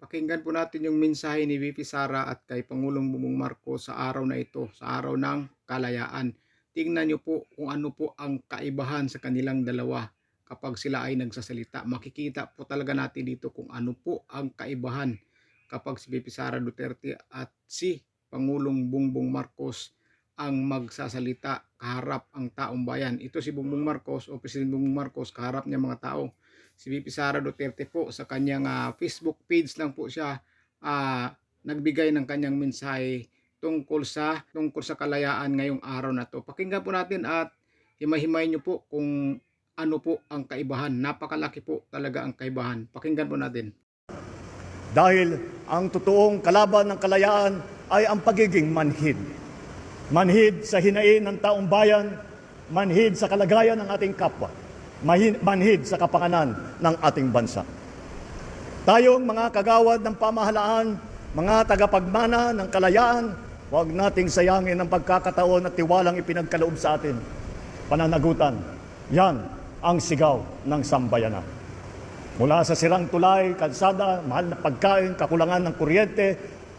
Pakinggan po natin yung mensahe ni VP Sara at kay Pangulong Bumong Marcos sa araw na ito, sa araw ng kalayaan. Tingnan niyo po kung ano po ang kaibahan sa kanilang dalawa kapag sila ay nagsasalita. Makikita po talaga natin dito kung ano po ang kaibahan kapag si VP Sara Duterte at si Pangulong Bongbong Marcos ang magsasalita kaharap ang taong bayan. Ito si Bongbong Marcos o President Bongbong Marcos kaharap niya mga tao. Si VP Sara Duterte po sa kanyang ah, Facebook page lang po siya ah, nagbigay ng kanyang mensahe tungkol sa tungkol sa kalayaan ngayong araw na to. Pakinggan po natin at himay-himay niyo po kung ano po ang kaibahan. Napakalaki po talaga ang kaibahan. Pakinggan po natin. Dahil ang totoong kalaban ng kalayaan ay ang pagiging manhid. Manhid sa hinain ng taong bayan, manhid sa kalagayan ng ating kapwa, manhid sa kapanganan ng ating bansa. Tayong mga kagawad ng pamahalaan, mga tagapagmana ng kalayaan, huwag nating sayangin ang pagkakataon at tiwalang ipinagkaloob sa atin. Pananagutan, yan ang sigaw ng sambayanan. Mula sa sirang tulay, kalsada, mahal na pagkain, kakulangan ng kuryente,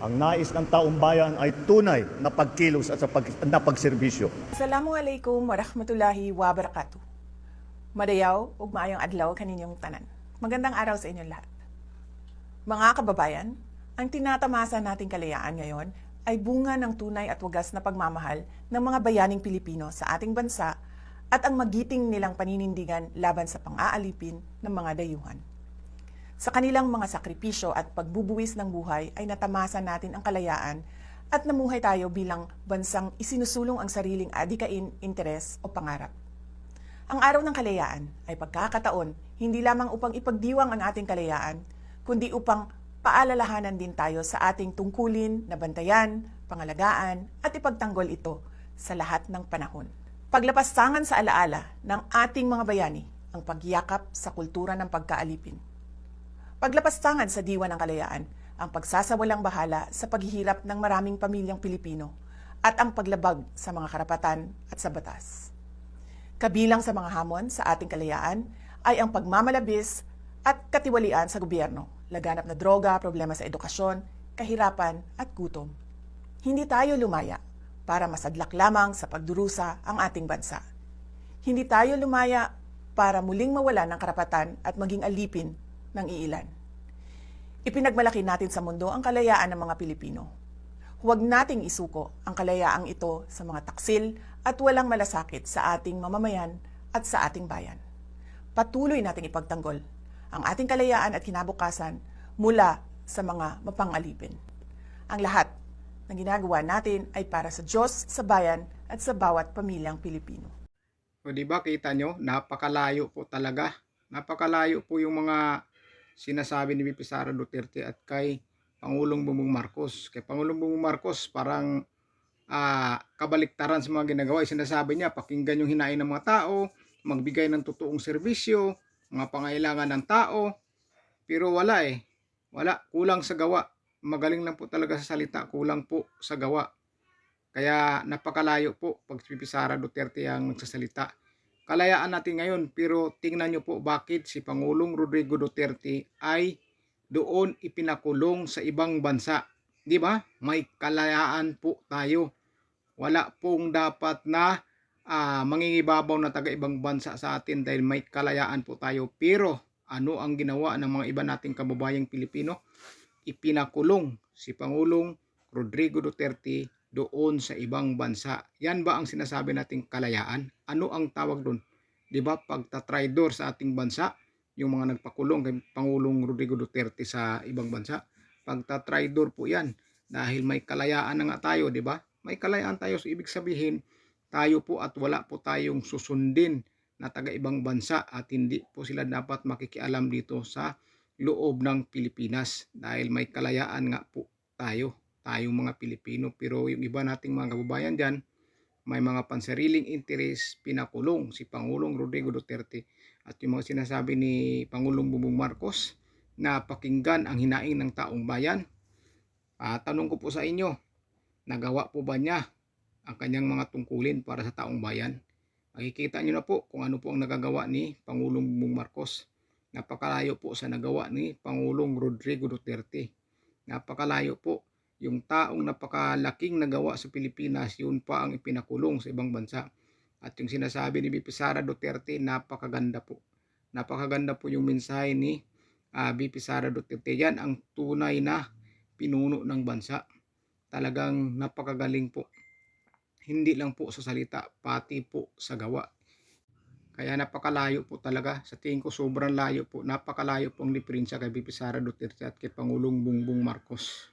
ang nais ng taong bayan ay tunay na pagkilos at sa pag, na pagserbisyo. Assalamualaikum warahmatullahi wabarakatuh. Madayaw ug maayong adlaw kaninyong tanan. Magandang araw sa inyong lahat. Mga kababayan, ang tinatamasa nating kalayaan ngayon ay bunga ng tunay at wagas na pagmamahal ng mga bayaning Pilipino sa ating bansa at ang magiting nilang paninindigan laban sa pang-aalipin ng mga dayuhan. Sa kanilang mga sakripisyo at pagbubuwis ng buhay ay natamasa natin ang kalayaan at namuhay tayo bilang bansang isinusulong ang sariling adikain, interes o pangarap. Ang araw ng kalayaan ay pagkakataon hindi lamang upang ipagdiwang ang ating kalayaan, kundi upang paalalahanan din tayo sa ating tungkulin na bantayan, pangalagaan at ipagtanggol ito sa lahat ng panahon. Paglapastangan sa alaala ng ating mga bayani ang pagyakap sa kultura ng pagkaalipin. Paglapastangan sa diwa ng kalayaan ang pagsasawalang bahala sa paghihirap ng maraming pamilyang Pilipino at ang paglabag sa mga karapatan at sa batas. Kabilang sa mga hamon sa ating kalayaan ay ang pagmamalabis at katiwalian sa gobyerno, laganap na droga, problema sa edukasyon, kahirapan at gutom. Hindi tayo lumaya para masadlak lamang sa pagdurusa ang ating bansa. Hindi tayo lumaya para muling mawala ng karapatan at maging alipin ng iilan. Ipinagmalaki natin sa mundo ang kalayaan ng mga Pilipino. Huwag nating isuko ang kalayaang ito sa mga taksil at walang malasakit sa ating mamamayan at sa ating bayan. Patuloy nating ipagtanggol ang ating kalayaan at kinabukasan mula sa mga mapangalipin. Ang lahat ng ginagawa natin ay para sa Diyos, sa bayan at sa bawat pamilyang Pilipino. O di ba kita nyo, napakalayo po talaga. Napakalayo po yung mga sinasabi ni Sara Duterte at kay Pangulong Bongbong Marcos. Kay Pangulong Bongbong Marcos parang ah, kabaliktaran sa mga ginagawa. Sinasabi niya, pakinggan yung hinain ng mga tao, magbigay ng totoong serbisyo, mga pangailangan ng tao. Pero wala eh. Wala. Kulang sa gawa. Magaling lang po talaga sa salita. Kulang po sa gawa. Kaya napakalayo po pag si Sara Duterte ang nagsasalita. Kalayaan natin ngayon pero tingnan nyo po bakit si Pangulong Rodrigo Duterte ay doon ipinakulong sa ibang bansa. Di ba? May kalayaan po tayo. Wala pong dapat na ah, mangingibabaw na taga ibang bansa sa atin dahil may kalayaan po tayo. Pero ano ang ginawa ng mga iba nating kababayang Pilipino? Ipinakulong si Pangulong Rodrigo Duterte doon sa ibang bansa. Yan ba ang sinasabi nating kalayaan? Ano ang tawag doon? 'Di ba pagtatraidor sa ating bansa, yung mga nagpakulong kay Pangulong Rodrigo Duterte sa ibang bansa, pagtatraidor po 'yan. Dahil may kalayaan na nga tayo, 'di ba? May kalayaan tayo, so ibig sabihin tayo po at wala po tayong susundin na taga ibang bansa at hindi po sila dapat makikialam dito sa loob ng Pilipinas. Dahil may kalayaan nga po tayo tayong mga Pilipino. Pero yung iba nating mga kababayan dyan may mga pansariling interes pinakulong si Pangulong Rodrigo Duterte at yung mga sinasabi ni Pangulong Bongbong Marcos na pakinggan ang hinaing ng taong bayan. Ah, tanong ko po sa inyo, nagawa po ba niya ang kanyang mga tungkulin para sa taong bayan? Makikita niyo na po kung ano po ang nagagawa ni Pangulong Bongbong Marcos. Napakalayo po sa nagawa ni Pangulong Rodrigo Duterte. Napakalayo po. Yung taong napakalaking nagawa sa Pilipinas, yun pa ang ipinakulong sa ibang bansa. At yung sinasabi ni BP Sara Duterte, napakaganda po. Napakaganda po yung mensahe ni ah, BP Sara Duterte. Yan ang tunay na pinuno ng bansa. Talagang napakagaling po. Hindi lang po sa salita, pati po sa gawa. Kaya napakalayo po talaga. Sa tingin ko sobrang layo po. Napakalayo po ang diferensya kay BP Sara Duterte at kay Pangulong Bongbong Marcos.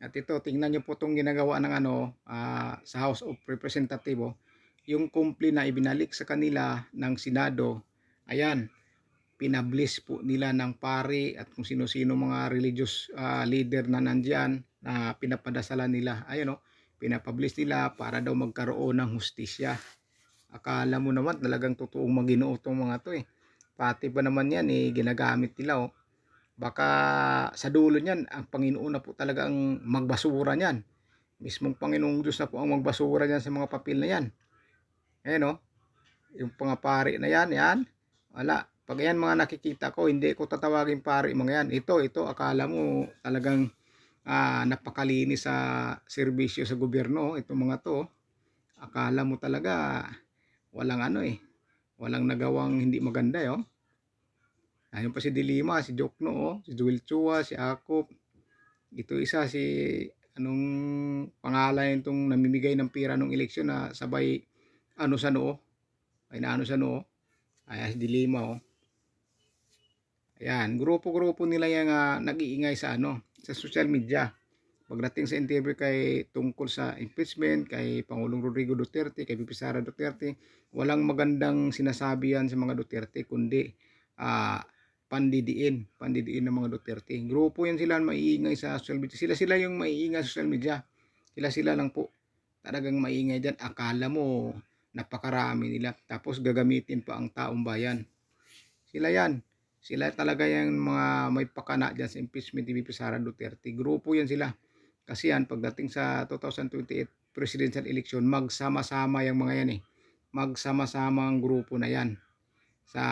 At ito, tingnan nyo po itong ginagawa ng ano, ah, sa House of Representative. oh. Yung kumpli na ibinalik sa kanila ng Senado, ayan, pinablis po nila ng pari at kung sino-sino mga religious ah, leader na nandyan na pinapadasalan nila. Ayun o, pinapablis nila para daw magkaroon ng hustisya. Akala mo naman talagang totoong maginoo tong mga to eh. Pati pa naman yan eh, ginagamit nila oh. Baka sa dulo niyan, ang Panginoon na po talaga ang magbasura niyan. Mismong Panginoong Diyos na po ang magbasura niyan sa mga papel na yan. Ayan oh. Yung mga pari na yan, yan. Wala. Pag yan mga nakikita ko, hindi ko tatawagin pari mga yan. Ito, ito, akala mo talagang ah, napakalinis sa serbisyo sa gobyerno. oh. Itong mga to. oh. Akala mo talaga walang ano eh. Walang nagawang hindi maganda eh. Ayun pa si Dilima, si Jokno, oh, si Joel Chua, si Akop. Ito isa si anong pangalan itong namimigay ng pira nung eleksyon na sabay ano sa noo. Ay na ano sa noo. Ay si Dilima oh. Ayan, grupo-grupo nila yung ah, nag-iingay sa ano, sa social media. Pagdating sa interview kay tungkol sa impeachment, kay Pangulong Rodrigo Duterte, kay VP Sara Duterte, walang magandang sinasabi yan sa mga Duterte, kundi ah, pandidiin, pandidiin ng mga Duterte. Grupo yan sila maiingay sa social media. Sila sila yung maiingay sa social media. Sila sila lang po. Talagang maingay dyan. Akala mo napakarami nila. Tapos gagamitin pa ang taong bayan. Sila yan. Sila talaga yung mga may pakana dyan sa impeachment ni VP Sara Duterte. Grupo yan sila. Kasi yan, pagdating sa 2028 presidential election, magsama-sama yung mga yan eh. Magsama-sama ang grupo na yan sa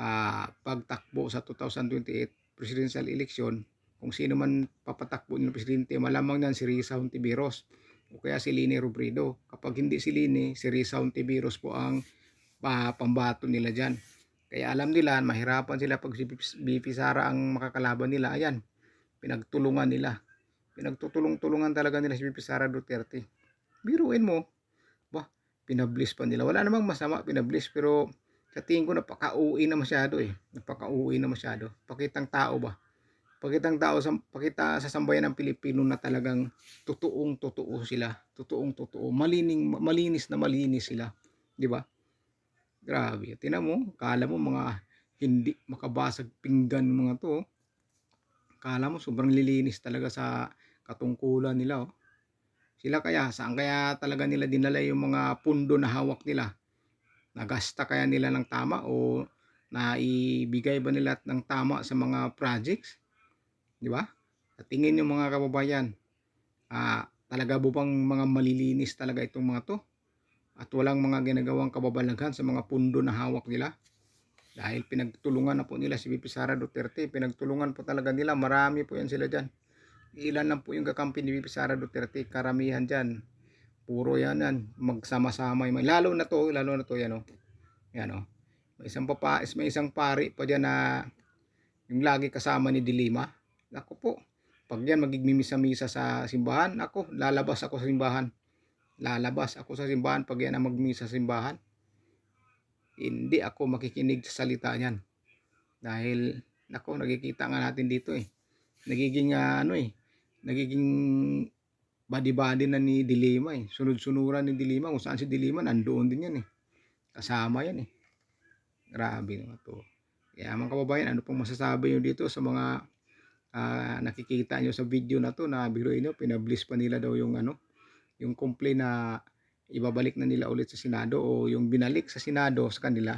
ah, pagtakbo sa 2028 presidential election, kung sino man papatakbo ng presidente, malamang yan si Risa Hontiveros o kaya si Lini Robredo. Kapag hindi si Lini, si Risa Hontiveros po ang pa, pambato nila dyan. Kaya alam nila, mahirapan sila pag si BP Sara ang makakalaban nila. Ayan, pinagtulungan nila. Pinagtutulong-tulungan talaga nila si BP Sara Duterte. Biruin mo, bah, pinablis pa nila. Wala namang masama, pinablis, pero sa tingin ko napaka-uwi na masyado eh. Napaka-uwi na masyado. Pakitang tao ba? Pakitang tao sa pakita sa sambayan ng Pilipino na talagang totoong totoo sila. Totoong totoo. Malining malinis na malinis sila, 'di ba? Grabe. Tingnan mo, kala mo mga hindi makabasag pinggan mga to. oh. Kala mo sobrang lilinis talaga sa katungkulan nila oh. Sila kaya, saan kaya talaga nila dinala yung mga pundo na hawak nila? Nagasta kaya nila ng tama o naibigay ba nila ng tama sa mga projects? Di ba? At tingin yung mga kababayan, ah, talaga po bang mga malilinis talaga itong mga to? At walang mga ginagawang kababalaghan sa mga pundo na hawak nila? Dahil pinagtulungan na po nila si VP Sara Duterte, pinagtulungan po talaga nila, marami po yan sila dyan. Ilan lang po yung kakampi ni VP Sara Duterte, karamihan dyan, Puro yan yan. Magsama-sama yung Lalo na to, lalo na to yan oh. Yan oh. May isang papa, may isang pari pa dyan na yung lagi kasama ni Dilima. Ako po. Pag yan magigmimisa-misa sa simbahan, ako, lalabas ako sa simbahan. Lalabas ako sa simbahan pag yan ang magmisa sa simbahan. Hindi ako makikinig sa salita niyan. Dahil, nako, nagkikita nga natin dito eh. Nagiging ah, ano eh, nagiging body-body na ni Dilima eh. Sunod-sunuran ni Dilima. Kung saan si Dilima, nandoon din yan eh. Kasama yan eh. Grabe naman to. Kaya mga kababayan, ano pong masasabi nyo dito sa mga ah, nakikita nyo sa video na to na biruin nyo, pinablis pa nila daw yung ano, yung complaint na ibabalik na nila ulit sa Senado o yung binalik sa Senado sa kanila,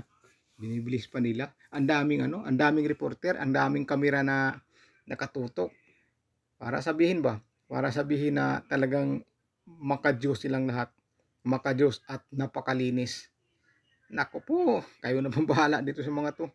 binibilis pa nila. Ang daming ano, ang daming reporter, ang daming kamera na nakatutok. Para sabihin ba, para sabihin na talagang makadiyos silang lahat. Makadiyos at napakalinis. Nako po, kayo na pong bahala dito sa mga to.